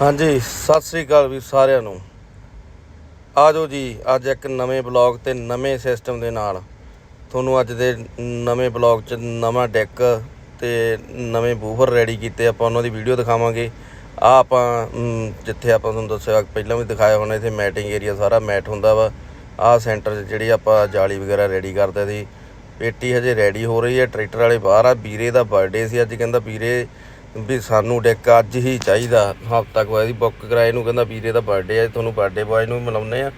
ਹਾਂਜੀ, ਸਤਿ ਸ੍ਰੀ ਅਕਾਲ ਵੀ ਸਾਰਿਆਂ ਨੂੰ। ਆਜੋ ਜੀ, ਅੱਜ ਇੱਕ ਨਵੇਂ ਬਲੌਗ ਤੇ ਨਵੇਂ ਸਿਸਟਮ ਦੇ ਨਾਲ। ਤੁਹਾਨੂੰ ਅੱਜ ਦੇ ਨਵੇਂ ਬਲੌਗ 'ਚ ਨਵਾਂ ਡੈਕ ਤੇ ਨਵੇਂ ਬੂਫਰ ਰੈਡੀ ਕੀਤੇ ਆਪਾਂ, ਉਹਨਾਂ ਦੀ ਵੀਡੀਓ ਦਿਖਾਵਾਂਗੇ। ਆ ਆਪਾਂ ਜਿੱਥੇ ਆਪਾਂ ਤੁਹਾਨੂੰ ਦੱਸਿਆ, ਪਹਿਲਾਂ ਵੀ ਦਿਖਾਇਆ ਹੋਣਾ, ਇੱਥੇ ਮੈਟਿੰਗ ਏਰੀਆ ਸਾਰਾ ਮੈਟ ਹੁੰਦਾ ਵਾ। ਆਹ ਸੈਂਟਰ 'ਚ ਜਿਹੜੀ ਆਪਾਂ ਜਾਲੀ ਵਗੈਰਾ ਰੈਡੀ ਕਰਦੇ ਸੀ, ਪੇਟੀ ਹਜੇ ਰੈਡੀ ਹੋ ਰਹੀ ਹੈ, ਟਰੈਕਟਰ ਵਾਲੇ ਬਾਹਰ ਆ, ਵੀਰੇ ਦਾ ਬਰਥਡੇ ਸੀ ਅੱਜ, ਕਹਿੰਦਾ ਵੀਰੇ ਵੀ ਸਾਨੂੰ ਡੈਕ ਅੱਜ ਹੀ ਚਾਹੀਦਾ। ਹਫ਼ਤਾ ਕੁ ਹੋਇਆ ਸੀ ਬੁੱਕ ਕਰਾਏ ਨੂੰ ਕਹਿੰਦਾ ਵੀਰੇ ਦਾ ਬਰਥਡੇ ਹੈ ਤੁਹਾਨੂੰ ਬਰਥਡੇ ਬॉय ਨੂੰ ਮਿਲਾਉਂਦੇ ਆ।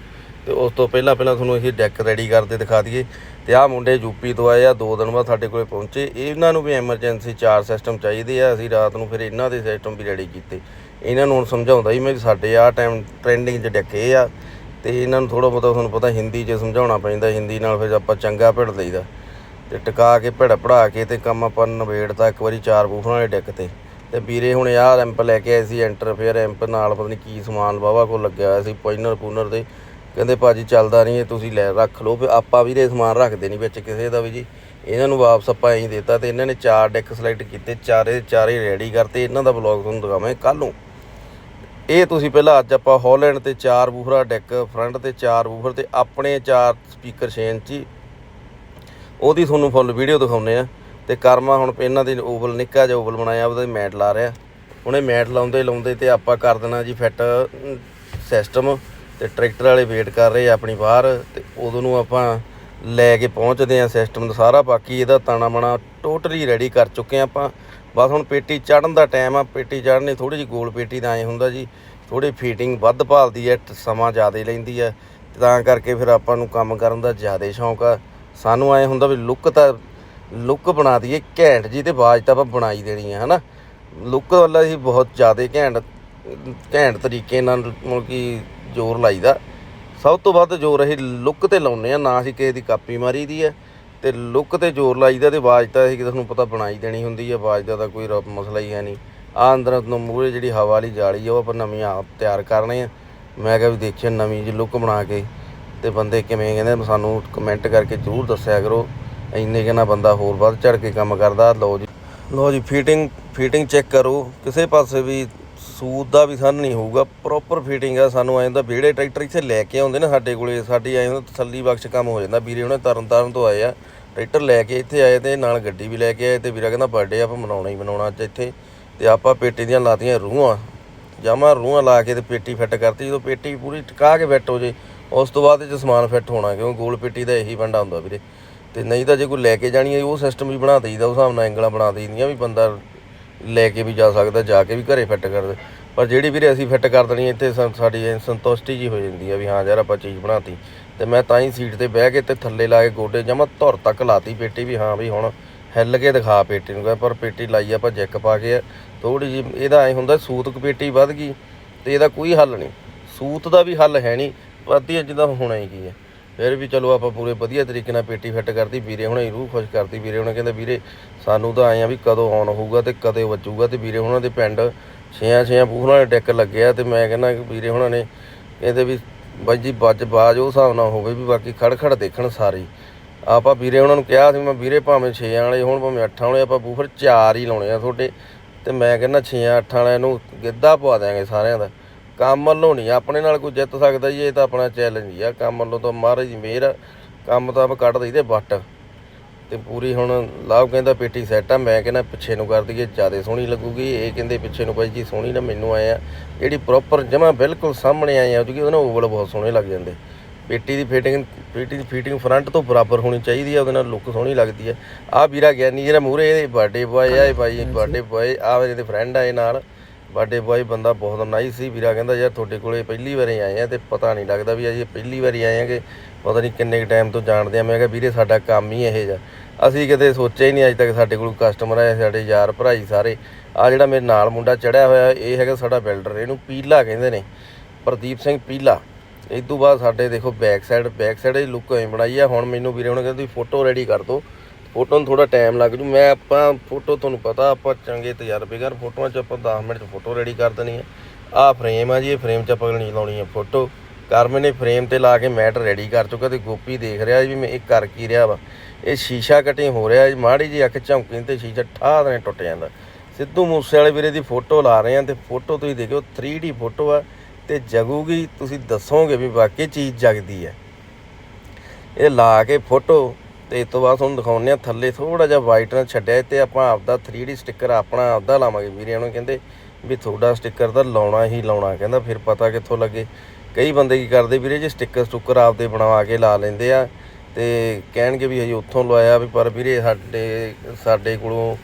ਤੇ ਉਸ ਤੋਂ ਪਹਿਲਾਂ ਪਹਿਲਾਂ ਤੁਹਾਨੂੰ ਅਸੀਂ ਡੈਕ ਰੈਡੀ ਕਰਦੇ ਦਿਖਾ ਦਈਏ। ਤੇ ਆਹ ਮੁੰਡੇ ਯੂਪੀ ਤੋਂ ਆਏ ਆ, ਦੋ ਦਿਨ ਬਾਅਦ ਸਾਡੇ ਕੋਲੇ ਪਹੁੰਚੇ। ਇਹਨਾਂ ਨੂੰ ਵੀ ਐਮਰਜੈਂਸੀ ਚਾਰ ਸਿਸਟਮ ਚਾਹੀਦੇ ਆ। ਅਸੀਂ ਰਾਤ ਨੂੰ ਫਿਰ ਇਹਨਾਂ ਦੇ ਸਿਸਟਮ ਵੀ ਰੈਡੀ ਕੀਤੇ। ਇਹਨਾਂ ਨੂੰ ਹੁਣ ਸਮਝਾਉਂਦਾ ਹੀ ਮੈਂ ਵੀ ਸਾਡੇ ਆਹ ਟਾਈਮ ਟ੍ਰੈਂਡਿੰਗ 'ਚ ਡੱਕੇ ਆ। ਤੇ ਇਹਨਾਂ ਨੂੰ ਥੋੜਾ ਬਹੁਤਾ ਤੁਹਾਨੂੰ ਪਤਾ ਹਿੰਦੀ 'ਚ ਸਮਝਾਉਣਾ ਪੈਂਦਾ। ਹਿੰਦੀ ਨਾਲ ਫਿਰ ਆਪਾਂ ਚੰਗਾ ਭਿੜ ਲਈਦਾ। ਤੇ ਟਿਕਾ ਕੇ ਭਿੜ ਪੜਾ ਕੇ ਤੇ ਕੰਮ ਆਪਾਂ ਨਵੇੜਤਾ ਇੱਕ ਵਾਰੀ ਚਾਰ ਬੂਫਰਾਂ ਵਾਲੇ ਡੈਕ ਤੇ। ਤੇ ਵੀਰੇ ਹੁਣ ਆਹ ਰੈਂਪ ਲੈ ਕੇ ਆਏ ਸੀ ਇੰਟਰਫੇਅਰ ਰੈਂਪ ਨਾਲ ਪਤਾ ਨਹੀਂ ਕੀ ਸਮਾਨ ਵਾਵਾ ਕੋਲ ਲੱਗਿਆ ਹੋਇਆ ਸੀ, ਪੁਆਇਨਰ ਪੂਨਰ ਦੇ ਕਹਿੰਦੇ ਭਾਜੀ ਚੱਲਦਾ ਨਹੀਂ ਇਹ, ਤੁਸੀਂ ਲੈ ਰੱਖ ਲਓ, ਫਿਰ ਆਪਾਂ ਵੀਰੇ ਸਮਾਨ ਰੱਖਦੇ ਨਹੀਂ ਵਿੱਚ ਕਿਸੇ ਦਾ ਵੀ ਜੀ। ਇਹਨਾਂ ਨੂੰ ਵਾਪਸ ਆਪਾਂ ਐਂ ਦਿੱਤਾ ਤੇ ਇਹਨਾਂ ਨੇ ਚਾਰ ਡੈਕ ਸਿਲੈਕਟ ਕੀਤੇ, ਚਾਰੇ ਚਾਰੇ ਰੈਡੀ ਕਰਤੇ, ਇਹਨਾਂ ਦਾ ਵਲੌਗ ਤੁਹਾਨੂੰ ਦਿਖਾਵਾਂਗੇ ਕੱਲ ਨੂੰ। ਇਹ ਤੁਸੀਂ ਪਹਿਲਾਂ ਅੱਜ ਆਪਾਂ ਹਾਲੈਂਡ ਤੇ ਚਾਰ ਬੂਫਰਾ ਡੈਕ ਫਰੰਟ ਤੇ ਚਾਰ ਬੂਫਰ ਤੇ ਆਪਣੇ ਚਾਰ ਸਪੀਕਰ ਛੇਨ ਇੰਚੀ ਉਹਦੀ ਤੁਹਾਨੂੰ ਫੁੱਲ ਵੀਡੀਓ ਦਿਖਾਉਨੇ ਆ ਤੇ ਕਰਮਾ ਹੁਣ ਇਹਨਾਂ ਦੇ ਓਵਲ ਨਿੱਕਾ ਜਿਹਾ ਓਵਲ ਬਣਾਇਆ ਉਹਦਾ ਮੈਟ ਲਾ ਰਿਹਾ। ਉਹਨੇ ਮੈਟ ਲਾਉਂਦੇ ਲਾਉਂਦੇ ਤੇ ਆਪਾਂ ਕਰ ਦੇਣਾ ਜੀ ਫਿੱਟ ਸਿਸਟਮ ਤੇ ਟਰੈਕਟਰ ਵਾਲੇ ਵੇਟ ਕਰ ਰਹੇ ਆ ਆਪਣੀ ਬਾਹਰ ਤੇ ਉਦੋਂ ਨੂੰ ਆਪਾਂ ਲੈ ਕੇ ਪਹੁੰਚਦੇ ਆ ਸਿਸਟਮ ਦਾ ਸਾਰਾ, ਬਾਕੀ ਇਹਦਾ ਤਾਣਾ ਮਣਾ ਟੋਟਲੀ ਰੈਡੀ ਕਰ ਚੁੱਕੇ ਆ ਆਪਾਂ। ਬਸ ਹੁਣ ਪੇਟੀ ਚੜਨ ਦਾ ਟਾਈਮ ਆ, ਪੇਟੀ ਚੜਨੀ ਥੋੜੀ ਜਿਹੀ ਗੋਲ ਪੇਟੀ ਦਾ ਐ ਹੁੰਦਾ ਜੀ ਥੋੜੀ ਫੀਟਿੰਗ ਵੱਧ ਭਾਲਦੀ ਐ ਸਮਾਂ ਜ਼ਿਆਦਾ ਲੈਂਦੀ ਐ। ਤਾਂ ਕਰਕੇ ਫਿਰ ਆਪਾਂ ਨੂੰ ਕੰਮ ਕਰਨ ਦਾ ਜ਼ਿਆਦਾ ਸ਼ੌਂਕ ਆ। ਸਾਨੂੰ ਐ ਹੁੰਦਾ ਵੀ ਲੁੱਕ ਤਾਂ ਲੁੱਕ ਬਣਾ ਦਈਏ, ਘੈਂਟ ਜੀ, ਤੇ ਆਵਾਜ਼ ਤਾਂ ਆਪਾਂ ਬਣਾਈ ਦੇਣੀ ਆ, ਹਨਾ? ਲੁੱਕ ਵਾਲਾ ਹੀ ਬਹੁਤ ਜ਼ਿਆਦਾ ਘੈਂਟ ਘੈਂਟ ਤਰੀਕੇ ਨਾਲ ਮਤਲਬ ਕਿ ਜ਼ੋਰ ਲਾਈਦਾ। ਸਭ ਤੋਂ ਵੱਧ ਜ਼ੋਰ ਅਸੀਂ ਲੁੱਕ ਤੇ ਲਾਉਨੇ ਆ, ਨਾ ਅਸੀਂ ਕਿਸੇ ਦੀ ਕਾਪੀ ਮਾਰੀ ਦੀ ਹੈ ਤੇ ਲੁੱਕ ਤੇ ਜ਼ੋਰ ਲਾਈਦਾ ਤੇ ਆਵਾਜ਼ ਤਾਂ ਅਸੀਂ ਤੁਹਾਨੂੰ ਪਤਾ ਬਣਾਈ ਦੇਣੀ ਹੁੰਦੀ ਹੈ ਆਵਾਜ਼ ਦਾ ਤਾਂ ਕੋਈ ਰ- ਮਸਲਾ ਹੀ ਹੈ ਨਹੀਂ। ਆ ਅੰਦਰ ਨੂੰ ਮੂਹਰੇ ਜਿਹੜੀ ਹਵਾ ਵਾਲੀ ਜਾਲੀ ਆ, ਉਹ ਆਪਾਂ ਨਵੀਂ ਆਪ ਤਿਆਰ ਕਰਨੇ ਆ। ਮੈਂ ਕਿਹਾ ਵੀ ਦੇਖਿਓ ਨਵੀਂ ਜੀ ਲੁੱਕ ਬਣਾ ਕੇ, ਤੇ ਬੰਦੇ ਕਿਵੇਂ ਕਹਿੰਦੇ ਸਾਨੂੰ ਕਮੈਂਟ ਕਰਕੇ ਜ਼ਰੂਰ ਦੱਸਿਆ ਕਰੋ। ਇੰਨੇ ਕਿੰਨਾ ਬੰਦਾ ਹੋਰ ਵੱਧ ਚੜ ਕੇ ਕੰਮ ਕਰਦਾ, ਲਓ ਜੀ। ਲਓ ਜੀ ਫੀਟਿੰਗ ਫਿਟਿੰਗ ਚੈੱਕ ਕਰੋ। ਕਿਸੇ ਪਾਸੇ ਵੀ ਸੂਤ ਦਾ ਵੀ ਸਾਨੂੰ ਨਹੀਂ ਹੋਊਗਾ ਪ੍ਰੋਪਰ ਫਿਟਿੰਗ ਆ। ਸਾਨੂੰ ਐਂ ਹੁੰਦਾ, ਵਿਹੜੇ ਟਰੈਕਟਰ ਇੱਥੇ ਲੈ ਕੇ ਆਉਂਦੇ ਨਾ ਸਾਡੇ ਕੋਲੇ, ਸਾਡੀ ਐਂ ਹੁੰਦਾ, ਤਸੱਲੀ ਬਖਸ਼ ਕੰਮ ਹੋ ਜਾਂਦਾ। ਵੀਰੇ ਉਹਨੇ ਤਰਨ ਤਾਰਨ ਤੋਂ ਆਏ ਆ, ਟਰੈਕਟਰ ਲੈ ਕੇ ਇੱਥੇ ਆਏ ਤੇ ਨਾਲ ਗੱਡੀ ਵੀ ਲੈ ਕੇ ਆਏ ਤੇ ਵੀਰਾ ਕਹਿੰਦਾ ਬਰਥਡੇ ਆਪਾਂ ਮਨਾਉਣਾ ਹੀ ਮਨਾਉਣਾ ਅੱਜ ਇੱਥੇ। ਤੇ ਆਪਾਂ ਪੇਟੀ ਦੀਆਂ ਲਾਤੀਆਂ ਰੂਹਾਂ, ਜਮਾ ਰੂਹਾਂ ਲਾ ਕੇ ਤੇ ਪੇਟੀ ਫਿੱਟ ਕਰਤੀ। ਜਦੋਂ ਪੇਟੀ ਪੂਰੀ ਟਿਕਾ ਕੇ ਫਿੱਟ ਹੋ ਜੇ, ਉਸ ਤੋਂ ਬਾਅਦ ਇਹ 'ਚ ਸਮਾਨ ਫਿੱਟ ਹੋਣਾ ਕਿਉਂਕਿ ਗੋਲ ਪੇਟੀ ਦਾ ਇਹੀ ਫੰਡਾ ਹੁੰਦਾ ਵੀਰੇ। ਤੇ ਨਹੀਂ ਤਾਂ ਜੇ ਕੋਈ ਲੈ ਕੇ ਜਾਣੀ ਹੈ, ਉਹ ਸਿਸਟਮ ਵੀ ਬਣਾ ਦਈਦਾ ਉਸ ਹਿਸਾਬ ਨਾਲ ਐਂਗਲਾਂ ਬਣਾ ਦਈਦੀਆਂ ਵੀ ਬੰਦਾ ਲੈ ਕੇ ਵੀ ਜਾ ਸਕਦਾ, ਜਾ ਕੇ ਵੀ ਘਰੇ ਫਿੱਟ ਕਰ ਦੇ। ਪਰ ਜਿਹੜੀ ਵੀਰੇ ਅਸੀਂ ਫਿੱਟ ਕਰ ਦੇਣੀ ਇੱਥੇ ਸਾ- ਸਾਡੀ ਐਂ ਸੰਤੁਸ਼ਟੀ ਜੀ ਹੋ ਜਾਂਦੀ ਆ ਵੀ ਹਾਂ ਯਾਰ ਆਪਾਂ ਚੀਜ਼ ਬਣਾਤੀ। ਤੇ ਮੈਂ ਤਾਂ ਹੀ ਸੀਟ ਤੇ ਬਹਿ ਕੇ ਤੇ ਥੱਲੇ ਲਾ ਕੇ ਗੋਡੇ ਜਮਾ ਧੁਰ ਤੱਕ ਲਾਤੀ ਪੇਟੀ ਵੀ, ਹਾਂ ਵੀ ਹੁਣ ਹਿੱਲ ਕੇ ਦਿਖਾ ਪੇਟੀ ਨੂੰ। ਕਹਿੰਦਾ ਪਰ ਪੇਟੀ ਲਾਈ ਆਪਾਂ ਜੈਕ ਪਾ ਕੇ ਥੋੜੀ ਜੀ ਇਹਦਾ ਐ ਹੁੰਦਾ ਸੂਤ ਕਪੇਟੀ ਵੱਧ ਗਈ ਤੇ ਇਹਦਾ ਕੋਈ ਹੱਲ ਨਹੀਂ। ਸੂਤ ਦਾ ਵੀ ਹੱਲ ਹੈ ਨਹੀਂ, ਵੱਧੀ ਜਿੱਦਾਂ ਹੋਣਾ ਹੀ ਕੀ ਹੈ। ਫਿਰ ਵੀ ਚਲੋ ਆਪਾਂ ਪੂਰੇ ਵਧੀਆ ਤਰੀਕੇ ਨਾਲ ਪੇਟੀ ਫਿੱਟ ਕਰਤੀ, ਵੀਰੇ ਹੁਣੇ ਹੀ ਰੂਹ ਖੁਸ਼ ਕਰਤੀ। ਵੀਰੇ ਹੁਣੇ ਕਹਿੰਦੇ, ਵੀਰੇ ਸਾਨੂੰ ਤਾਂ ਆਏ ਆ ਵੀ ਕਦੋਂ ਆਉਣ ਹੋਊਗਾ ਤੇ ਕਦੇ ਵੱਜੂਗਾ ਤੇ ਵੀਰੇ ਹੁਣਾਂ ਦੇ ਪਿੰਡ ਛੇਆਂ ਛੇਆਂ ਬੂਹਰਾਂ ਦੇ ਡੈਕ ਲੱਗਿਆ ਤੇ ਮੈਂ ਕਹਿੰਦਾ ਕਿ ਵੀਰੇ ਹੁਣਾਂ ਨੇ ਕਹਿੰਦੇ ਵੀ ਬਾਈ ਜੀ ਵੱਜ ਬਾਜ ਉਹ ਹਿਸਾਬ ਨਾਲ ਹੋਵੇ ਵੀ ਬਾਕੀ ਖੜ ਖੜ ਦੇਖਣ ਸਾਰੀ। ਆਪਾਂ ਵੀਰੇ ਉਹਨਾਂ ਨੂੰ ਕਿਹਾ ਸੀ, ਮੈਂ ਵੀਰੇ ਭਾਵੇਂ 6 ਵਾਲੇ ਹੋਣ, ਭਾਵੇਂ 8 ਵਾਲੇ, ਆਪਾਂ ਬੂਫਰ ਚਾਰ ਹੀ ਲਾਉਣੇ ਆ ਤੁਹਾਡੇ। ਤੇ ਮੈਂ ਕਹਿੰਦਾ 6 8 ਵਾਲਿਆਂ ਨੂੰ ਗਿੱਧਾ ਪਵਾ ਦਿਆਂਗੇ ਸਾਰਿਆਂ ਦਾ। ਕੰਮ ਵੱਲੋਂ ਨਹੀਂ ਆਪਣੇ ਨਾਲ ਕੋਈ ਜਿੱਤ ਸਕਦਾ ਜੀ ਇਹ ਤਾਂ ਆਪਣਾ ਚੈਲੰਜ ਹੀ ਆ ਕੰਮ ਵੱਲੋਂ ਤਾਂ ਮਹਾਰਾਜ ਦੀ ਮਿਹਰ ਆ। ਕੰਮ ਤਾਂ ਆਪਾਂ ਕੱਢ ਦਈਦੇ ਵੱਟ। ਤੇ ਪੂਰੀ ਹੁਣ ਲਾਭ ਕਹਿੰਦਾ ਪੇਟੀ ਸੈੱਟ ਆ ਮੈਂ ਕਹਿੰਦਾ ਪਿੱਛੇ ਨੂੰ ਕਰ ਦਈਏ ਜ਼ਿਆਦਾ ਸੋਹਣੀ ਲੱਗੂਗੀ। ਇਹ ਕਹਿੰਦੇ ਪਿੱਛੇ ਨੂੰ ਬਾਈ ਜੀ ਸੋਹਣੀ ਨਾ ਮੈਨੂੰ ਆਏ ਆ ਜਿਹੜੀ ਪ੍ਰੋਪਰ ਜਮਾ ਬਿਲਕੁਲ ਸਾਹਮਣੇ ਆਏ ਆ ਕਿਉਂਕਿ ਉਹਦੇ ਨਾਲ ਓਵਲ ਬਹੁਤ ਸੋਹਣੇ ਲੱਗ ਜਾਂਦੇ। ਪੇਟੀ ਦੀ ਫਿਟਿੰਗ ਪੇਟੀ ਦੀ ਫਿਟਿੰਗ ਫਰੰਟ ਤੋਂ ਬਰਾਬਰ ਹੋਣੀ ਚਾਹੀਦੀ ਆ ਉਹਦੇ ਨਾਲ ਲੁੱਕ ਸੋਹਣੀ ਲੱਗਦੀ ਆ। ਆ ਵੀਰਾ ਗਿਆਨੀ ਜਿਹੜਾ ਮੂਹਰੇ ਇਹਦੇ ਬਰਥਡੇ ਬॉय ਆ ਇਹ ਬਾਈ ਬਰਥਡੇ ਬॉय ਆ ਇਹਦੇ ਫਰੈਂਡ ਆ ਇਹ ਨਾਲ। ਬਰਥਡੇ ਬॉय ਬੰਦਾ ਬਹੁਤ ਨਾਈਸ ਸੀ। ਵੀਰਾ ਕਹਿੰਦਾ, ਯਾਰ ਤੁਹਾਡੇ ਕੋਲੇ ਪਹਿਲੀ ਵਾਰੀ ਆਏ ਆ ਤੇ ਪਤਾ ਨਹੀਂ ਲੱਗਦਾ ਵੀ ਅਜੇ ਪਹਿਲੀ ਵਾਰੀ ਆਏ ਆਂਗੇ। ਪਤਾ ਨਹੀਂ ਕਿੰਨੇ ਟਾਈਮ ਤੋਂ ਜਾਣਦੇ ਆ। ਮੈਂ ਕਿਹਾ, ਵੀਰੇ, ਸਾਡਾ ਕੰਮ ਹੀ ਇਹ ਜਿਹਾ। ਅਸੀਂ ਕਿਤੇ ਸੋਚਿਆ ਹੀ ਨਹੀਂ ਅੱਜ ਤੱਕ ਸਾਡੇ ਕੋਲ ਕਸਟਮਰ ਆਏ, ਸਾਡੇ ਯਾਰ ਭਰਾਈ ਸਾਰੇ। ਆ ਜਿਹੜਾ ਮੇਰੇ ਨਾਲ ਮੁੰਡਾ ਚੜਿਆ ਹੋਇਆ, ਇਹ ਹੈਗਾ ਸਾਡਾ ਬਿਲਡਰ ਇਹਨੂੰ ਪੀਲਾ ਕਹਿੰਦੇ ਨੇ, ਪ੍ਰਦੀਪ ਸਿੰਘ ਪੀਲਾ। ਇਸ ਤੋਂ ਬਾਅਦ ਸਾਡੇ ਦੇਖੋ ਬੈਕ ਸਾਈਡ ਬੈਕ ਸਾਈਡ ਇਹ ਲੁੱਕ ਐਂ ਬਣਾਈ ਆ। ਹੁਣ ਮੈਨੂੰ ਵੀਰੇ ਹੁਣ ਕਹਿੰਦੇ, ਤੁਸੀਂ ਫੋਟੋ ਰੈਡੀ ਕਰ ਦਿਓ। ਫੋਟੋ ਨੂੰ ਥੋੜਾ ਟਾਈਮ ਲੱਗ ਜੂ। ਮੈਂ ਆਪਾਂ ਫੋਟੋ ਤੁਹਾਨੂੰ ਪਤਾ, ਆਪਾਂ ਚੰਗੇ ਤਜਰਬੇਕਾਰ ਫੋਟੋਆਂ 'ਚ ਆਪਾਂ 10 ਮਿੰਟ 'ਚ ਫੋਟੋ ਰੈਡੀ ਕਰ ਦੇਣੀ ਹੈ। ਆਹ ਫਰੇਮ ਆ ਜੀ, ਇਹ ਫਰੇਮ 'ਚ ਆਪਾਂ ਨਹੀਂ ਲਾਉਣੀ ਹੈ ਫੋਟੋ। ਕਰਮ ਨੇ ਫਰੇਮ ਤੇ ਲਾ ਕੇ ਮੈਟ ਰੈਡੀ ਕਰ ਚੁੱਕਾ ਤੇ ਗੋਪੀ ਦੇਖ ਰਿਹਾ ਵੀ ਮੈਂ ਇਹ ਕਰ ਕੀ ਰਿਹਾ ਵਾ। ਇਹ ਸ਼ੀਸ਼ਾ ਕਟਿੰਗ ਹੋ ਰਿਹਾ ਜੀ, ਮਾੜੀ ਜੀ ਅੱਖ ਝੌਂਕੀ ਤੇ ਸ਼ੀਸ਼ਾ ਠਾਹ ਦੇ ਟੁੱਟ ਜਾਂਦਾ। ਸਿੱਧੂ ਮੂਸੇ ਵਾਲੇ ਵੀਰੇ ਦੀ ਫੋਟੋ ਲਾ ਰਹੇ ਆ ਤੇ ਫੋਟੋ ਤੁਸੀਂ ਦੇਖਿਓ 3D ਫੋਟੋ ਆ ਤੇ ਜਗੂਗੀ, ਤੁਸੀਂ ਦੱਸੋਗੇ ਵੀ ਵਾਕਈ ਚੀਜ਼ ਜਗਦੀ ਹੈ। ਇਹ ਲਾ ਕੇ ਫੋਟੋ ਤੇ ਇਸ ਤੋਂ ਬਾਅਦ ਤੁਹਾਨੂੰ ਦਿਖਾਉਂਦੇ ਆ ਥੱਲੇ ਥੋੜਾ ਜਿਹਾ ਵਾਈਟ ਨਾਲ ਛੱਡਿਆ ਤੇ ਆਪਾਂ ਆਪਦਾ 3D ਸਟicker ਆਪਣਾ ਆਪਦਾ ਲਾਵਾਂਗੇ। ਵੀਰੇ ਉਹਨੂੰ ਕਹਿੰਦੇ ਵੀ ਤੁਹਾਡਾ ਸਟicker ਤਾਂ ਲਾਉਣਾ ਹੀ ਲਾਉਣਾ, ਕਹਿੰਦਾ ਫਿਰ ਪਤਾ ਕਿੱਥੋਂ ਲੱਗੇ। ਕਈ ਬੰਦੇ ਕੀ ਕਰਦੇ ਵੀਰੇ, ਜੇ ਸਟicker ਸਟੁੱਕਰ ਆਪਦੇ ਬਣਵਾ ਕੇ ਲਾ ਲੈਂਦੇ ਆ ਤੇ ਕਹਿਣਗੇ ਵੀ ਅਸੀਂ ਉੱਥੋਂ ਲਵਾਇਆ ਵੀ, ਪਰ ਵੀਰੇ ਸਾਡੇ ਸਾਡੇ ਕੋਲੋਂ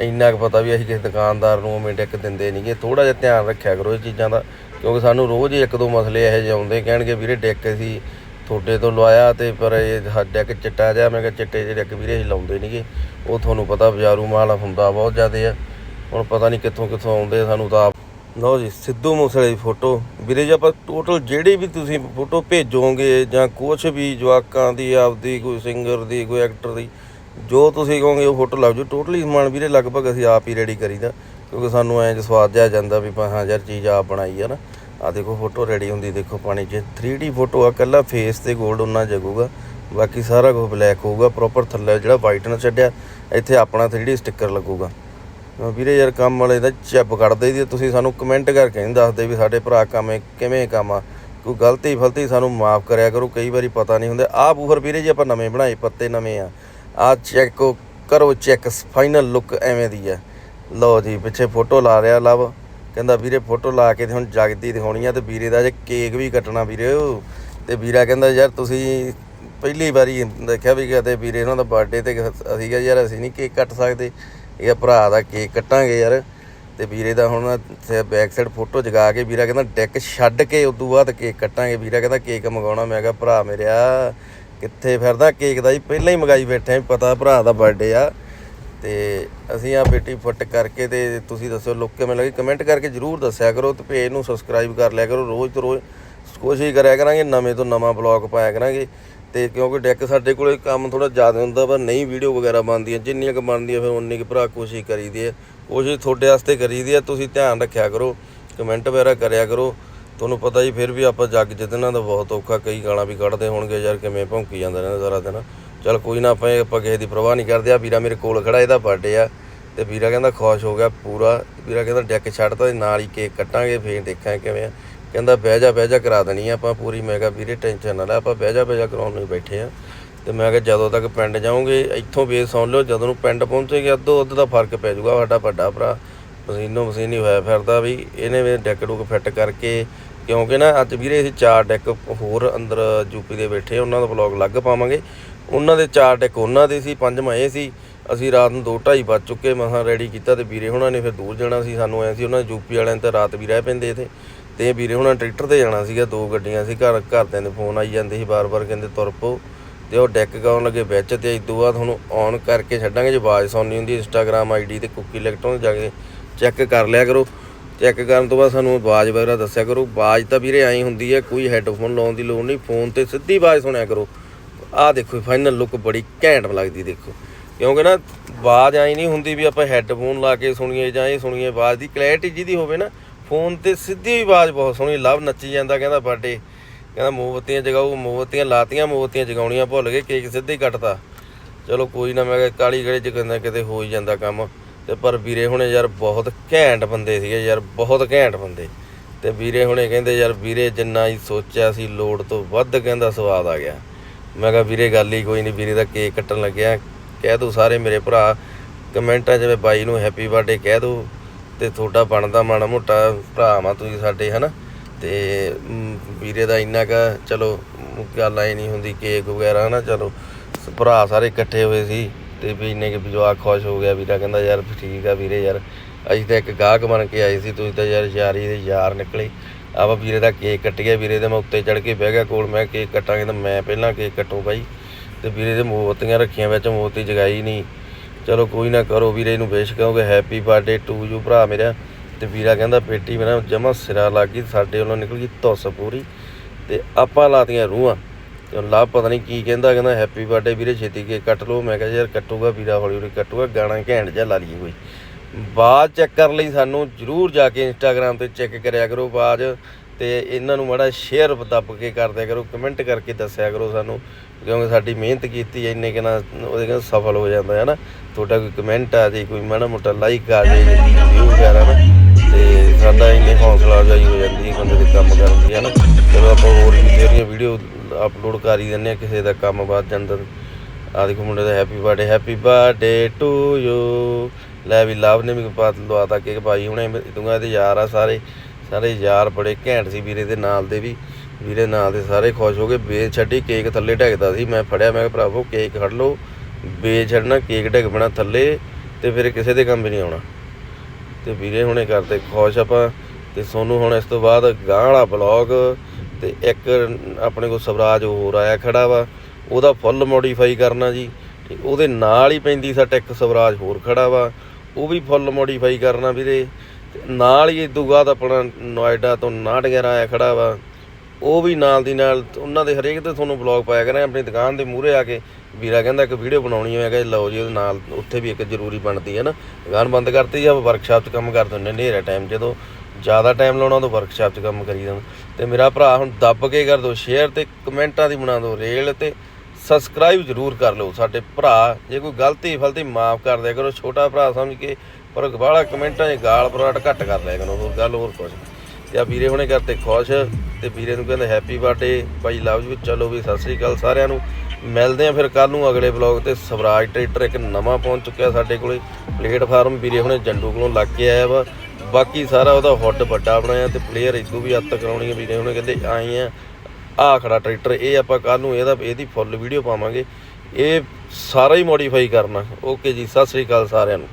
ਇੰਨਾ ਕੁ ਪਤਾ ਵੀ ਅਸੀਂ ਕਿਸੇ ਦੁਕਾਨਦਾਰ ਨੂੰ ਉਵੇਂ ਡੈਕ ਦਿੰਦੇ ਨਹੀਂਗੇ ਥੋੜਾ ਜਿਹਾ ਧਿਆਨ ਰੱਖਿਆ ਕਰੋ ਇਹ ਚੀਜ਼ਾਂ ਦਾ, ਕਿਉਂਕਿ ਸਾਨੂੰ ਰੋਜ਼ ਹੀ ਇੱਕ ਦੋ ਮਸਲੇ ਇਹੋ ਜਿਹੇ ਆਉਂਦੇ, ਕਹਿਣਗੇ ਵੀਰੇ ਡੈਕ ਅਸੀਂ ਤੁਹਾਡੇ ਤੋਂ ਲਵਾਇਆ ਤੇ ਪਰ ਇਹ ਹਾ- ਡੈਕ ਚਿੱਟਾ ਜਿਹਾ, ਮੈਂ ਕਿਹਾ ਚਿੱਟੇ ਜਿਹੇ ਡੈਕ ਵੀਰੇ ਹੀ ਲਾਉਂਦੇ ਨਹੀਂਗੇ ਉਹ ਤੁਹਾਨੂੰ ਪਤਾ ਬਾਜ਼ਾਰੂ ਮਾਲ ਹੁੰਦਾ ਬਹੁਤ ਜ਼ਿਆਦੇ ਆ। ਹੁਣ ਪਤਾ ਨਹੀਂ ਕਿੱਥੋਂ ਕਿੱਥੋਂ ਆਉਂਦੇ ਸਾਨੂੰ ਤਾਂ ਆਪ ਲਓ ਜੀ, ਸਿੱਧੂ ਮੂਸੇਵਾਲੇ ਦੀ ਫੋਟੋ। ਵੀਰੇ ਜੀ, ਆਪਾਂ ਟੋਟਲ ਜਿਹੜੀ ਵੀ ਤੁਸੀਂ ਫੋਟੋ ਭੇਜੋਗੇ ਜਾਂ ਕੁਛ ਵੀ ਜਵਾਕਾਂ ਦੀ, ਆਪਦੀ ਕੋਈ ਸਿੰਗਰ ਦੀ, ਕੋਈ ਐਕਟਰ ਦੀ, ਜੋ ਤੁਸੀਂ ਕਹੋਗੇ ਉਹ ਫੋਟੋ ਲੱਗ ਜੂ ਟੋਟਲੀ ਸਮਾਨ ਵੀਰੇ, ਲਗਭਗ ਅਸੀਂ ਆਪ ਹੀ ਰੈਡੀ ਕਰੀਦਾ, ਕਿਉਂਕਿ ਸਾਨੂੰ ਐਂ ਜਿਹਾ ਸਵਾਦ ਜਿਹਾ ਜਾਂਦਾ ਵੀ ਪਾ ਹਾਂ ਯਾਰ, ਚੀਜ਼ ਆਪ ਬਣਾਈ ਹੈ ਨਾ। ਆ ਦੇਖੋ ਫੋਟੋ ਰੈਡੀ ਹੁੰਦੀ, ਦੇਖੋ ਪਾਣੀ 'ਚ। 3D ਫੋਟੋ ਆ ਕੱਲਾ ਫੇਸ ਤੇ 골ਡ ਉਹਨਾਂ ਜਗੂਗਾ। ਬਾਕੀ ਸਾਰਾ ਕੁਝ ਬਲੈਕ ਹੋਊਗਾ ਪ੍ਰੋਪਰ ਥੱਲੇ ਜਿਹੜਾ ਵਾਈਟ ਨਾਲ ਛੱਡਿਆ, ਇੱਥੇ ਆਪਣਾ 3D ਸਟicker ਲੱਗੂਗਾ। ਅਹ ਵੀਰੇ ਯਾਰ ਕੰਮ ਵਾਲੇ ਦਾ ਚੱਪ ਕੱਢਦੇ ਦੀ ਤੁਸੀਂ ਸਾਨੂੰ ਕਮੈਂਟ ਕਰਕੇ ਨਹੀਂ ਦੱਸਦੇ ਵੀ ਸਾਡੇ ਭਰਾ ਕੰਮ ਕਿਵੇਂ ਕੰਮ ਆ। ਕੋਈ ਗਲਤੀ ਫਲਤੀ ਸਾਨੂੰ ਮਾਫ ਕਰਿਆ ਕਰੋ, ਕਈ ਵਾਰੀ ਪਤਾ ਨਹੀਂ ਹੁੰਦਾ। ਆਹ ਬੂਹਰ ਵੀਰੇ ਜੀ ਆਪਾਂ ਨਵੇਂ ਬਣਾਏ, ਪੱਤੇ ਨਵੇਂ ਆ। ਆਹ ਚੈੱਕ ਕਰੋ ਚੈੱਕ ਫਾਈਨਲ ਲੁੱਕ ਐਵੇਂ ਦੀ ਆ। ਲਓ ਜੀ, ਪਿੱਛੇ ਫੋਟੋ ਲਾ ਰਿਹਾ ਲਵ। ਕਹਿੰਦਾ ਵੀਰੇ ਫੋਟੋ ਲਾ ਕੇ ਤੇ ਹੁਣ ਜਗਦੀ ਦਿਖਾਉਣੀ ਆ ਤੇ ਵੀਰੇ ਦਾ ਜੇ ਕੇਕ ਵੀ ਕੱਟਣਾ ਵੀਰੇ ਤੇ ਵੀਰਾ ਕਹਿੰਦਾ ਯਾਰ ਤੁਸੀਂ ਪਹਿਲੀ ਵਾਰੀ ਦੇਖਿਆ ਵੀ ਕਹਤੇ ਵੀਰੇ ਉਹਨਾਂ ਦਾ ਬਰਥਡੇ ਤੇ ਅਸੀਂ ਕਿਹਾ ਯਾਰ ਅਸੀਂ ਨਹੀਂ ਕੇਕ ਕੱਟ ਸਕਦੇ। ਇਹ ਭਰਾ ਦਾ ਕੇਕ ਕੱਟਾਂਗੇ ਯਾਰ। ਤੇ ਵੀਰੇ ਦਾ ਹੁਣ ਬੈਕ ਸਾਈਡ ਫੋਟੋ ਜਗਾ ਕੇ ਵੀਰਾ ਕਹਿੰਦਾ ਡੈਕ ਛੱਡ ਕੇ ਉਦੋਂ ਬਾਅਦ ਕੇਕ ਕੱਟਾਂਗੇ। ਵੀਰਾ ਕਹਿੰਦਾ ਕੇਕ ਮੰਗਾਉਣਾ ਮੈਂ ਕਿਹਾ ਭਰਾ ਮੇਰਿਆ, ਕਿੱਥੇ ਫਿਰਦਾ? ਕੇਕ ਦਾ ਜੀ ਪਹਿਲਾਂ ਹੀ ਮੰਗਾਈ ਬੈਠੇ ਪਤਾ ਭਰਾ ਦਾ ਬਰਥਡੇ ਆ। ਤੇ ਅਸੀਂ ਆ ਬੇਟੀ ਫੁੱਟ ਕਰਕੇ ਤੇ ਤੁਸੀਂ ਦੱਸੋ ਲੋਕ ਕਿਵੇਂ ਲੱਗੇ? ਕਮੈਂਟ ਕਰਕੇ ਜਰੂਰ ਦੱਸਿਆ ਕਰੋ ਤੇ ਪੇਜ ਨੂੰ ਸਬਸਕ੍ਰਾਈਬ ਕਰ ਲਿਆ ਕਰੋ। ਰੋਜ਼ ਤੋਂ ਰੋਜ਼ ਕੋਸ਼ਿਸ਼ ਕਰਿਆ ਕਰਾਂਗੇ, ਨਵੇਂ ਤੋਂ ਨਵਾਂ ਬਲੌਗ ਪਾਇਆ ਕਰਾਂਗੇ। ਤੇ ਕਿਉਂਕਿ ਡੈਕ ਸਾਡੇ ਕੋਲੇ ਕੰਮ ਥੋੜਾ ਜ਼ਿਆਦਾ ਹੁੰਦਾ ਪਰ ਨਹੀਂ ਵੀਡੀਓ ਵਗੈਰਾ ਬਣਦੀਆਂ, ਜਿੰਨੀਆਂ ਕੁ ਬਣਦੀਆਂ ਫਿਰ ਉਨੀ ਕੁ ਭਰਾ ਕੋਸ਼ਿਸ਼ ਕਰੀਦੀ ਹੈ ਕੋਸ਼ਿਸ਼ ਤੁਹਾਡੇ ਵਾਸਤੇ ਕਰੀਦੀ ਹੈ ਤੁਸੀਂ ਧਿਆਨ ਰੱਖਿਆ ਕਰੋ ਕਮੈਂਟ ਵਗੈਰਾ ਕਰਿਆ ਕਰੋ। ਤੁਹਾਨੂੰ ਪਤਾ ਹੀ ਫਿਰ ਵੀ ਆਪਾਂ ਜੱਗ ਜਿੱਦਣਾ ਦਾ ਬਹੁਤ ਔਖਾ, ਕਈ ਗਾਲਾਂ ਵੀ ਕੱਢਦੇ ਹੋਣਗੇ ਯਾਰ, ਕਿਵੇਂ ਭੌਂਕੀ ਜਾਂਦਾ ਰਹਿੰਦਾ ਸਾਰਾ ਦਿਨ। ਚਲ ਕੋਈ ਨਾ ਆਪਾਂ ਆਪਾਂ ਕਿਸੇ ਦੀ ਪਰਵਾਹ ਨਹੀਂ ਕਰਦੇ। ਆ ਵੀਰਾ ਮੇਰੇ ਕੋਲ ਖੜਾ, ਇਹਦਾ ਬਰਥਡੇ ਆ। ਤੇ ਵੀਰਾ ਕਹਿੰਦਾ ਖੁਸ਼ ਹੋ ਗਿਆ ਪੂਰਾ। ਵੀਰਾ ਕਹਿੰਦਾ ਡੈਕ ਛੱਡਤਾ ਤੇ ਨਾਲ ਹੀ ਕੇਕ ਕੱਟਾਂਗੇ, ਫੇਰ ਦੇਖਾਂ ਕਿਵੇਂ ਆ। ਕਹਿੰਦਾ ਬਹਿ ਜਾ ਬਹਿ ਜਾ ਕਰਾ ਦੇਣੀ ਆ ਆਪਾਂ ਪੂਰੀ। ਮੈਂ ਕਿਹਾ ਵੀਰੇ ਟੈਨਸ਼ਨ ਨਾ ਲੈ, ਆਪਾਂ ਬਹਿ ਜਾ ਬਹਿ ਜਾ ਕਰਾਉਣ ਨੂੰ ਬੈਠੇ ਆ। ਤੇ ਮੈਂ ਕਿਹਾ ਜਦੋਂ ਤੱਕ ਪਿੰਡ ਜਾਓਗੇ ਇੱਥੋਂ ਬੇਸ ਸੁਣ ਲਿਓ, ਜਦੋਂ ਨੂੰ ਪਿੰਡ ਪਹੁੰਚੇਗੇ ਅੱਧੋ ਅੱਧ ਦਾ ਫ਼ਰਕ ਪੈ ਜਾਊਗਾ ਸਾਡਾ ਵੱਡਾ ਭਰਾ। ਮਸੀਨੋ ਮਸੀਨੀ ਹੋਇਆ ਫਿਰਦਾ ਵੀ ਇਹਨੇ ਵੀ ਡੈਕ ਡੁੱਕ ਫਿੱਟ ਕਰਕੇ, ਕਿਉਂਕਿ ਨਾ ਅੱਜ ਵੀਰੇ ਅਸੀਂ ਚਾਰ ਡੈਕ ਹੋਰ ਅੰਦਰ ਯੂਪੀ ਦੇ ਬੈਠੇ ਉਹਨਾਂ ਦਾ ਵਲੌਗ ਲੱਗ ਪਾਵਾਂਗੇ। ਉਹਨਾਂ ਦੇ ਚਾਰ ਡੈਕ ਉਹਨਾਂ ਦੇ ਸੀ, ਪੰਜ ਮੈਂ ਸੀ। ਅਸੀਂ ਰਾਤ ਨੂੰ 2:30 ਵੱਜ ਚੁੱਕੇ ਮਸਾਂ ਰੈਡੀ ਕੀਤਾ ਤੇ ਵੀਰੇ ਹੁਣਾਂ ਨੇ ਫਿਰ ਦੂਰ ਜਾਣਾ ਸੀ, ਸਾਨੂੰ ਐ ਸੀ ਉਹਨਾਂ ਯੂਪੀ ਵਾਲਿਆਂ 'ਤੇ ਤਾਂ ਰਾਤ ਵੀ ਰਹਿ ਪੈਂਦੇ ਇਥੇ। ਤੇ ਵੀਰੇ ਹੁਣਾਂ ਟਰੈਕਟਰ ਤੇ ਜਾਣਾ ਸੀਗਾ, ਦੋ ਗੱਡੀਆਂ ਸੀ, ਘਰ, ਘਰਦਿਆਂ ਦੇ ਫੋਨ ਆਈ ਜਾਂਦੇ ਸੀ ਬਾਰ-ਬਾਰ ਕਹਿੰਦੇ ਤੁਰ ਪੋ ਤੇ ਉਹ ਡੈਕ ਗਾਉਣ ਲੱਗੇ ਵਿੱਚ ਤੇ ਇਸ ਤੋਂ ਬਾਅਦ ਹੁਣ ਔਨ ਕਰਕੇ ਛੱਡਾਂਗੇ, ਜੇ ਆਵਾਜ਼ ਸੁਣਨੀ ਹੁੰਦੀ ਇੰਸਟਾਗ੍ਰam ਆਈਡੀ ਤੇ ਕੁੱਕੀ ਇਲੈਕਟ੍ਰੋਨ ਜਾ ਕੇ ਚੈੱਕ ਕਰ ਲਿਆ ਕਰੋ। ਚੈੱਕ ਕਰਨ ਤੋਂ ਬਾਅਦ ਸਾਨੂੰ ਆਵਾਜ਼ ਵਗੈਰਾ ਦੱਸਿਆ ਕਰੋ। ਆਵਾਜ਼ ਤਾਂ ਵੀਰੇ ਐਂ ਹੁੰਦੀ ਹੈ, ਕੋਈ ਹੈੱਡਫੋਨ ਲਾਉਣ ਦੀ ਲੋੜ ਨਹੀਂ, ਫੋਨ ਤੇ ਸਿੱਧੀ ਆਵਾਜ਼ ਸੁਣਿਆ ਕਰੋ। ਆਹ ਦੇਖੋ ਫਾਈਨਲ ਲੁੱਕ ਬੜੀ ਘੈਂਟ ਲੱਗਦੀ ਦੇਖੋ। ਕਿਉਂਕਿ ਨਾ ਆਵਾਜ਼ ਐਂ ਨਹੀਂ ਹੁੰਦੀ ਵੀ ਆਪਾਂ ਹੈੱਡਫੋਨ ਲਾ ਕੇ ਸੁਣੀਏ ਜਾਂ ਇਹ ਸੁਣੀਏ ਆਵਾਜ਼ ਦੀ। ਕਲੈਰਿਟੀ ਜਿਹਦੀ ਹੋਵੇ ਨਾ ਫੋਨ ਤੇ ਸਿੱਧੀ ਆਵਾਜ਼ ਬਹੁਤ ਸੋਹਣੀ, ਲਵ ਨੱਚੀ ਜਾਂਦਾ, ਕਹਿੰਦਾ ਬਰਥਡੇ ਕਹਿੰਦਾ ਮੋਮਬੱਤੀਆਂ ਜਗਾਓ, ਮੋਮਬਤੀਆਂ ਲਾਤੀਆਂ, ਮੋਮਬੱਤੀਆਂ ਜਗਾਉਣੀਆਂ ਭੁੱਲ ਗਏ ਕੇਕ ਸਿੱਧੇ ਹੀ ਕੱਟਤਾ। ਚਲੋ ਕੋਈ ਨਾ, ਮੈਂ ਕਿਹਾ ਕਾਲੀ ਗਲੇ ਚ ਕਹਿੰਦਾ ਕਿਤੇ ਹੋ ਹੀ ਜਾਂਦਾ ਕੰਮ। ਤੇ ਪਰ ਵੀਰੇ ਹੁਣੇ ਯਾਰ ਬਹੁਤ ਘੈਂਟ ਬੰਦੇ ਸੀਗੇ ਯਾਰ, ਬਹੁਤ ਘੈਂਟ ਬੰਦੇ। ਤੇ ਵੀਰੇ ਹੁਣੇ ਕਹਿੰਦੇ, ਯਾਰ ਵੀਰੇ, ਜਿੰਨਾ ਹੀ ਸੋਚਿਆ ਸੀ, ਲੋੜ ਤੋਂ ਵੱਧ ਕਹਿੰਦਾ ਸਵਾਦ ਆ ਗਿਆ। ਮੈਂ ਕਿਹਾ ਵੀਰੇ ਗੱਲ ਹੀ ਕੋਈ ਨਹੀਂ ਵੀਰੇ ਦਾ ਕੇਕ ਕੱਟਣ ਲੱਗਿਆ। ਕਹਿ ਦੋ ਸਾਰੇ ਮੇਰੇ ਭਰਾ ਕਮੈਂਟਾਂ 'ਚ ਬਾਈ ਨੂੰ ਹੈਪੀ ਬਰਥਡੇ ਕਹਿ ਦੋ ਤੇ ਤੁਹਾਡਾ ਬਣਦਾ ਮਾੜਾ ਮੋਟਾ ਭਰਾ ਵਾ ਤੁਸੀਂ ਸਾਡੇ ਹਨਾ? ਤੇ ਮ, ਵੀਰੇ ਦਾ ਇੰਨਾ ਕ ਚਲੋ ਗੱਲ ਆਈ ਨਹੀਂ ਹੁੰਦੀ ਕੇਕ ਵਗੈਰਾ ਨਾ ਚਲੋ ਭਰਾ ਸਾਰੇ ਇਕੱਠੇ ਹੋਏ ਸੀ ਤੇ ਵੀ ਇੰਨੇ ਕਿ ਜਵਾਕ ਖੁਸ਼ ਹੋ ਗਿਆ। ਵੀਰਾ ਕਹਿੰਦਾ ਯਾਰ ਠੀਕ ਆ ਵੀਰੇ ਯਾਰ ਅਸੀਂ ਤਾਂ ਇੱਕ ਗਾਹਕ ਬਣ ਕੇ ਆਏ ਸੀ ਤੁਸੀਂ ਤਾਂ ਯਾਰ ਯਾਰੀ ਦੇ ਯਾਰ ਨਿਕਲੇ। ਆਪਾਂ ਵੀਰੇ ਦਾ ਕੇਕ ਕੱਟ ਗਿਆ ਵੀਰੇ ਦੇ ਮੈਂ ਉੱਤੇ ਚੜ ਕੇ ਬਹਿ ਗਿਆ ਕੋਲ, ਮੈਂ ਕੇਕ ਕੱਟਾਂਗੇ ਤਾਂ ਮੈਂ ਪਹਿਲਾਂ ਕੇਕ ਕੱਟੋ ਬਾਈ। ਤੇ ਵੀਰੇ ਦੇ ਮੋਮਬੱਤੀਆਂ ਰੱਖੀਆਂ ਵਿੱਚ ਮੋਮਬੱਤੀ ਜਗਾਈ ਨਹੀਂ। ਚਲੋ ਕੋਈ ਨਾ ਕਰੋ ਵੀਰੇ ਨੂੰ ਬੇਸ਼ ਕਹੋਗੇ ਹੈਪੀ ਬਰਥਡੇ ਟੂ ਯੂ ਭਰਾ ਮੇਰਾ। ਤੇ ਵੀਰਾ ਕਹਿੰਦਾ ਪੇਟੀ ਮੇਰਾ ਜਮਾ ਸਿਰਾ ਲੱਗ ਗਈ, ਸਾਡੇ ਵੱਲੋਂ ਨਿਕਲ ਗਈ ਧੁੱਸ ਪੂਰੀ। ਤੇ ਆਪਾਂ ਲਾਤੀਆਂ ਰੂਹਾਂ। ਤੇ ਲਾ ਪਤਾ ਨਹੀਂ ਕੀ ਕਹਿੰਦਾ ਕਹਿੰਦਾ ਹੈਪੀ ਬਰਥਡੇ ਵੀਰੇ, ਛੇਤੀ ਕੇ ਕੱਟ ਲਓ। ਮੈਂ ਕਿਹਾ ਯਾਰ ਕੱਟੂਗਾ, ਵੀਰਾ ਹੌਲੀ ਹੌਲੀ ਕੱਟੂਗਾ, ਗਾਣਾ ਘੈਂਟ ਜਿਹਾ ਲਾ ਲਈਏ ਕੋਈ। ਬਾਅਦ ਚੈੱਕ ਕਰਨ ਲਈ ਸਾਨੂੰ, ਜਰੂਰ ਜਾ ਕੇ ਇੰਸਟਾਗ੍ਰam ਤੇ ਚੈੱਕ ਕਰਿਆ ਕਰੋ ਬਾਅਦ ਤੇ ਇਹਨਾਂ ਨੂੰ ਮਾੜਾ ਸ਼ੇਅਰ ਦੱਬ ਕੇ ਕਰਦਿਆ ਕਰੋ ਕਮੈਂਟ ਕਰਕੇ ਦੱਸਿਆ ਕਰੋ ਸਾਨੂੰ, ਕਿਉਂਕਿ ਸਾਡੀ ਮਿਹਨਤ ਕੀਤੀ ਇੰਨੇ ਕਿ ਉਹਦੇ ਨਾਲ ਸਫਲ ਹੋ ਜਾਂਦਾ ਹੈ ਨਾ। ਤੁਹਾਡਾ ਕੋਈ ਕਮੈਂਟ ਆ ਜੇ, ਕੋਈ ਮਾੜਾ ਮੋਟਾ ਲਾਈਕ ਆ ਜੇ ਵਿਊ ਵਗੈਰਾ ਨਾ ਤੇ ਸਾਡਾ ਇੰਨੇ ਹੌਸਲਾ ਅਫਜਾਈ ਹੋ ਜਾਂਦੀ ਹੈ, ਬੰਦੇ ਦੇ ਕੰਮ ਕਰਨ ਦੀ, ਹੈ ਨਾ। ਚਲੋ ਆਪਾਂ ਹੋਰ ਵੀ ਤੇਰੀਆਂ ਵੀਡੀਓ ਅਪਲੋਡ ਕਰ ਹੀ ਦਿੰਦੇ ਆ ਕਿਸੇ ਦਾ ਕੰਮ ਬਾਅਦ ਜਾਂਦਾ ਆ ਦੇਖੋ ਮੁੰਡੇ ਦਾ happy birthday happy birthday to you ਲੈ ਵੀ ਲਵ ਨੇ ਵੀ ਪਾਤ ਲਵਾਤਾ ਕੇਕ ਭਾਈ ਹੁਣੇ ਦੂੰਗਾ ਇਹਦੇ ਯਾਰ ਆ ਸਾਰੇ ਸਾਰੇ ਯਾਰ ਬੜੇ ਘੈਂਟ ਸੀ ਵੀਰੇ ਦੇ ਨਾਲ ਦੇ ਵੀ। ਵੀਰੇ ਨਾਲ ਦੇ ਸਾਰੇ ਖੁਸ਼ ਹੋ ਗਏ ਬੇਲ ਛੱਡੀ, ਕੇਕ ਥੱਲੇ ਢੱਕਦਾ ਸੀ। ਮੈਂ ਫੜਿਆ, ਮੈਂ ਕਿਹਾ ਭਰਾਵੋ ਕੇਕ ਖੜ ਲਓ, ਬੇਲ ਛੱਡਣਾ, ਕੇਕ ਢੱਕ ਬਣਾ ਥੱਲੇ ਤੇ ਫਿਰ ਕਿਸੇ ਦੇ ਕੰਮ ਵੀ ਨਹੀਂ ਆਉਣਾ। ਤੇ ਵੀਰੇ ਹੁਣੇ ਕਰਦੇ ਖੁਸ਼ ਆਪਾਂ ਤੇ ਸੋਨੂੰ ਹੁਣ ਇਸ ਤੋਂ ਬਾਅਦ ਗਾਂ ਵਾਲਾ ਬਲੌਗ ਤੇ ਇੱਕ ਆਪਣੇ ਕੋਲ ਸਵਰਾਜ ਹੋਰ ਆਇਆ ਖੜਾ ਵਾ, ਉਹਦਾ ਫੁੱਲ ਮੋਡੀਫਾਈ ਕਰਨਾ ਜੀ। ਤੇ ਉਹਦੇ ਨਾਲ ਹੀ ਪੈਂਦੀ ਸੱਟ, ਇੱਕ ਸਵਰਾਜ ਹੋਰ ਖੜਾ ਵਾ। ਉਹ ਵੀ ਫੁੱਲ ਮੋਡੀਫਾਈ ਕਰਨਾ ਵੀਰੇ। ਤੇ ਨਾਲ ਹੀ ਦੂਗਾ ਤਾਂ ਆਪਣਾ ਨੋਇਡਾ ਤੋਂ 911 ਆਇਆ ਖੜਾ ਵਾ। ਉਹ ਵੀ ਨਾਲ ਦੀ ਨਾਲ ਉਹਨਾਂ ਦੇ ਹਰੇਕ ਤੇ ਤੁਹਾਨੂੰ ਬਲੌਗ ਪਾਇਆ ਕਰਾਂ ਆਪਣੀ ਦੁਕਾਨ ਦੇ ਮੂਹਰੇ ਆ ਕੇ। ਵੀਰਾ ਕਹਿੰਦਾ ਇੱਕ ਵੀਡੀਓ ਬਣਾਉਣੀ ਹੋਇਆ ਕਿ ਲਓ ਜੀ, ਉਹਦੇ ਨਾਲ ਉੱਥੇ ਵੀ ਇੱਕ ਜ਼ਰੂਰੀ ਬਣਦੀ ਹੈ ਨਾ। ਦੁਕਾਨ ਬੰਦ ਕਰਤੀ ਜਾਂ ਵਰਕਸ਼ਾਪ 'ਚ ਕੰਮ ਕਰ ਦਿੰਦੇ ਹਨੇਰਾ ਟਾਈਮ ਜਦੋਂ ਜ਼ਿਆਦਾ ਟਾਈਮ ਲਾਉਣਾ ਉਦੋਂ ਵਰਕਸ਼ਾਪ 'ਚ ਕੰਮ ਕਰੀ ਜਾਣਾ। ਤੇ ਮੇਰਾ ਭਰਾ ਹੁਣ ਦੱਬ ਕੇ ਕਰ ਦਿਓ ਸ਼ੇਅਰ ਤੇ ਕਮੈਂਟਾਂ ਦੀ ਬਣਾ ਦਿਓ ਰੇਲ ਤੇ ਸਬਸਕ੍ਰਾਈਬ ਜ਼ਰੂਰ ਕਰ ਲਓ ਸਾਡੇ ਭਰਾ। ਜੇ ਕੋਈ ਗਲਤੀ ਫਲਤੀ ਮਾਫ ਕਰ ਦਿਆ ਕਰੋ। ਛੋਟਾ ਭਰਾ ਸਮਝ ਕੇ, ਪਰ ਬਾਹਲਾ ਕਮੈਂਟਾਂ 'ਚ ਗਾਲ ਪਰਾਟ ਘੱਟ ਕਰ ਲਿਆ ਕਰੋ। ਹੋਰ ਗੱਲ ਹੋਰ ਕੁਝ ਤੇ ਆ ਵੀਰੇ ਹੁਣੇ ਕਰਤੇ ਖੁਸ਼, ਤੇ ਵੀਰੇ ਨੂੰ ਕਹਿੰਦੇ ਹੈਪੀ ਬਰਥਡੇ ਭਾਈ ਲਵ ਯੂ, ਚਲੋ ਵੀ ਸਤਿ ਸ੍ਰੀ ਅਕਾਲ ਸਾਰਿਆਂ ਨੂੰ। ਮਿਲਦੇ ਆ ਫਿਰ ਕੱਲ ਨੂੰ ਅਗਲੇ ਵਲੌਗ ਤੇ। ਸਵਰਾਜ ਟਰੈਕਟਰ ਇੱਕ ਨਵਾਂ ਪਹੁੰਚ ਚੁੱਕਿਆ ਸਾਡੇ ਕੋਲੇ। ਪਲੇਟਫਾਰਮ ਵੀਰੇ ਹੁਣੇ ਜੰਡੂ ਕੋਲੋਂ ਲੱਗ ਕੇ ਆਇਆ ਵਾ। ਬਾਕੀ ਸਾਰਾ ਉਹਦਾ ਹੁੱਡ ਵੱਡਾ ਬਣਾਇਆ ਤੇ ਪਲੇਅਰ ਇਦੋਂ ਵੀ ਅੱਤ ਤੱਕ ਹੈ ਵੀਰੇ ਹੁਣੇ ਕਹਿੰਦੇ ਆਏ ਆ। ਆ ਖੜਾ ਟਰੈਕਟਰ, ਇਹ ਆਪਾਂ ਕੱਲ ਨੂੰ ਇਹਦਾ, ਇਹਦੀ ਫੁੱਲ ਵੀਡੀਓ ਪਾਵਾਂਗੇ। ਇਹ ਸਾਰਾ ਹੀ ਮੋਡੀਫਾਈ ਕਰਨਾ। ਓਕੇ ਜੀ, ਸਤਿ ਸ੍ਰੀ ਅਕਾਲ ਸਾਰਿਆਂ ਨੂੰ।